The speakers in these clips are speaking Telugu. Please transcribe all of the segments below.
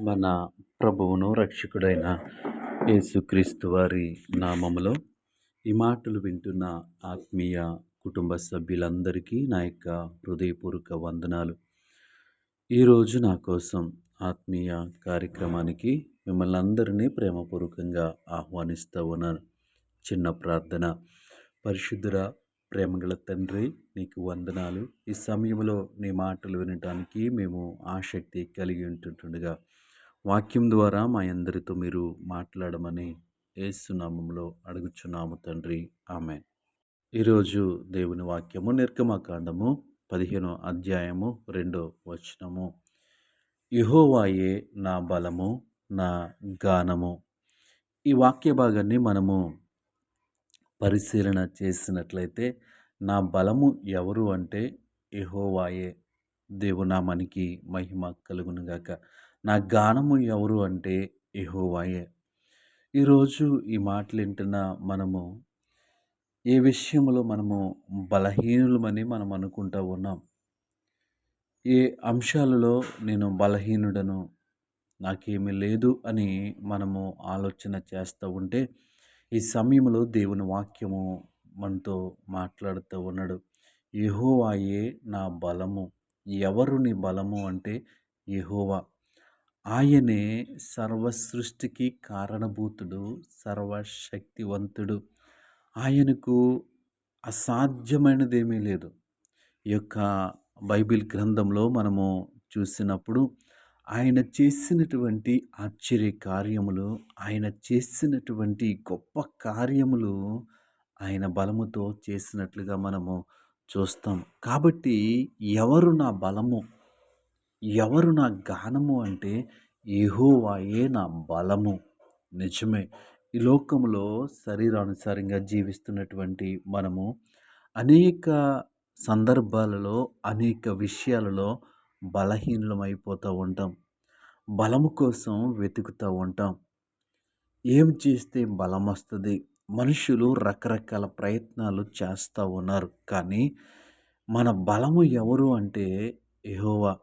మన ప్రభువును రక్షకుడైన యేసుక్రీస్తు వారి నామములో ఈ మాటలు వింటున్న ఆత్మీయ కుటుంబ సభ్యులందరికీ నా యొక్క హృదయపూర్వక వందనాలు. ఈరోజు నా కోసం ఆత్మీయ కార్యక్రమానికి మిమ్మల్ని అందరినీ ప్రేమపూర్వకంగా ఆహ్వానిస్తూ ఉన్నాను. చిన్న ప్రార్థన. పరిశుద్ధుర ప్రేమగల తండ్రి నీకు వందనాలు. ఈ సమయంలో నీ మాటలు వినటానికి మేము ఆసక్తి కలిగి ఉంటుండగా వాక్యం ద్వారా మా అందరితో మీరు మాట్లాడమని ఏసునామంలో అడుగుచున్నాము తండ్రి. ఆమె ఈరోజు దేవుని వాక్యము నిర్గమకాండము పదిహేనో అధ్యాయము రెండో వచనము. యహోవాయే నా బలము నా గానము. ఈ వాక్య భాగాన్ని మనము పరిశీలన చేసినట్లయితే నా బలము ఎవరు అంటే యహోవాయే. దేవునామానికి మహిమ కలుగునుగాక నా గానము ఎవరు అంటే యహోవాయే. ఈరోజు ఈ మాటలు వింటున్న మనము ఏ విషయంలో మనము బలహీనులమని మనం అనుకుంటూ ఉన్నాం? ఏ అంశాలలో నేను బలహీనుడను? నాకేమీ లేదు అని మనము ఆలోచన చేస్తూ ఉంటే ఈ సమయంలో దేవుని వాక్యము మనతో మాట్లాడుతూ ఉన్నాడు. యహోవాయే నా బలము. ఎవరు నీ బలము అంటే యహోవా. ఆయనే సర్వ సృష్టికి కారణభూతుడు సర్వశక్తివంతుడు. ఆయనకు అసాధ్యమైనదేమీ లేదు. ఈ యొక్క బైబిల్ గ్రంథంలో మనము చూసినప్పుడు ఆయన చేసినటువంటి ఆశ్చర్య కార్యములు ఆయన చేసినటువంటి గొప్ప కార్యములు ఆయన బలముతో చేసినట్లుగా మనము చూస్తాం. కాబట్టి ఎవరు నా బలము? ఎవరు నా గానము అంటే యహోవాయే నా బలము. నిజమే. ఈ లోకంలో శరీరానుసారంగా జీవిస్తున్నటువంటి మనము అనేక సందర్భాలలో అనేక విషయాలలో బలహీనమైపోతూ ఉంటాం. బలము కోసం వెతుకుతూ ఉంటాం. ఏం చేస్తే బలం వస్తుంది మనుషులు రకరకాల ప్రయత్నాలు చేస్తూ ఉన్నారు. కానీ మన బలము ఎవరు అంటే యహోవా.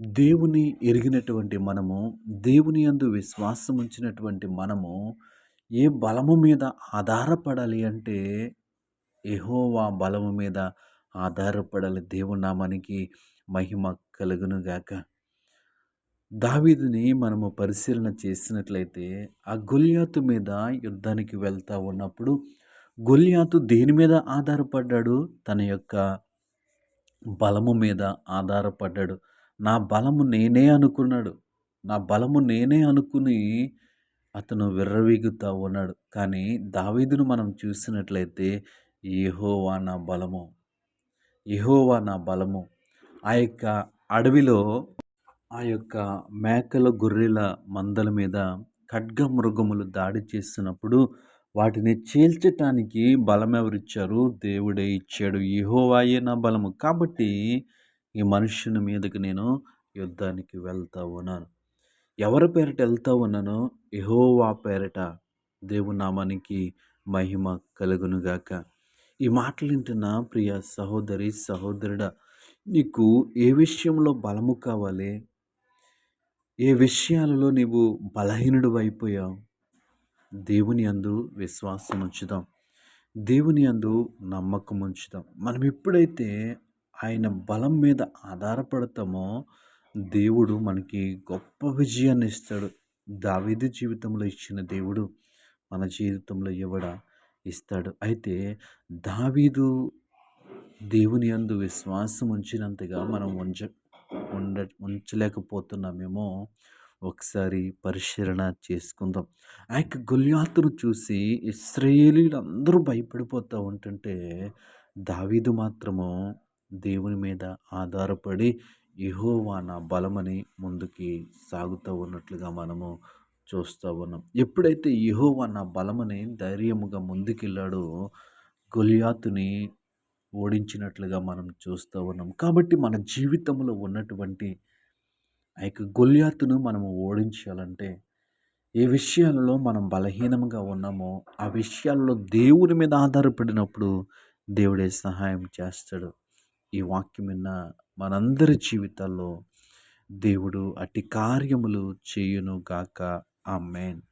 దేవుని ఎరిగినటువంటి మనము దేవుని అందు విశ్వాసం ఉంచినటువంటి మనము ఏ బలము మీద ఆధారపడాలి అంటే ఎహోవా బలము మీద ఆధారపడాలి. దేవుని నామానికి మహిమ కలుగునుగాక దావీదుని మనము పరిశీలన చేసినట్లయితే ఆ గొల్యాతు మీద యుద్ధానికి వెళ్తూ ఉన్నప్పుడు గొల్యాతు దేని మీద ఆధారపడ్డాడు? తన యొక్క బలము మీద ఆధారపడ్డాడు. నా బలము నేనే అనుకున్నాడు. నా బలము నేనే అనుకుని అతను విర్రవీగుతూ ఉన్నాడు. కానీ దావీదును మనం చూసినట్లయితే ఏహోవా నా బలము. ఏహోవా నా బలము. ఆ యొక్క అడవిలో ఆ యొక్క మేకల గొర్రెల మందల మీద ఖడ్గ మృగములు దాడి చేస్తున్నప్పుడు వాటిని చీల్చటానికి బలం ఎవరిచ్చారు దేవుడే ఇచ్చాడు. యెహోవాయే నా బలము. కాబట్టి ఈ మనుషుని మీదకి నేను యుద్ధానికి వెళ్తా ఉన్నాను. ఎవరి పేరిట వెళ్తా ఉన్నానో యెహోవా పేరిట దేవునామానికి మహిమ కలుగునుగాక. ఈ మాటలు వింటున్న ప్రియ సహోదరి సహోదరుడా నీకు ఏ విషయంలో బలము కావాలి? ఏ విషయాలలో నీవు బలహీనుడు అయిపోయావు దేవుని అందు విశ్వాసం ఉంచుదాం దేవుని అందు నమ్మకం ఉంచుదాం మనం ఎప్పుడైతే ఆయన బలం మీద ఆధారపడతామో దేవుడు మనకి గొప్ప విజయాన్ని ఇస్తాడు. దావీదు జీవితంలో ఇచ్చిన దేవుడు మన జీవితంలో ఎవడ? ఇస్తాడు. అయితే దావీదు దేవుని అందు విశ్వాసం ఉంచినంతగా మనం ఉంచ ఉండ ఉంచలేకపోతున్నామేమో ఒకసారి పరిశీలన చేసుకుందాం. ఆ యొక్క గొల్యాతును చూసి ఇస్రాయేలీలు అందరూ భయపడిపోతూ ఉంటుంటే దావీదు మాత్రము దేవుని మీద ఆధారపడి యెహోవా నా బలమని ముందుకి సాగుతూ ఉన్నట్లుగా మనము చూస్తూ ఉన్నాం. ఎప్పుడైతే యెహోవా నా బలమని ధైర్యముగా ముందుకెళ్ళాడో గొల్యాతుని ఓడించినట్లుగా మనం చూస్తూ ఉన్నాం. కాబట్టి మన జీవితంలో ఉన్నటువంటి ఆ యొక్క గొల్యాతును మనము ఓడించాలంటే ఏ విషయాలలో మనం బలహీనంగా ఉన్నామో ఆ విషయాల్లో దేవుని మీద ఆధారపడినప్పుడు దేవుడే సహాయం చేస్తాడు. ఈ వాక్యం విన్న మనందరి జీవితాల్లో దేవుడు అట్టి కార్యములు చేయును గాక ఆ మేన్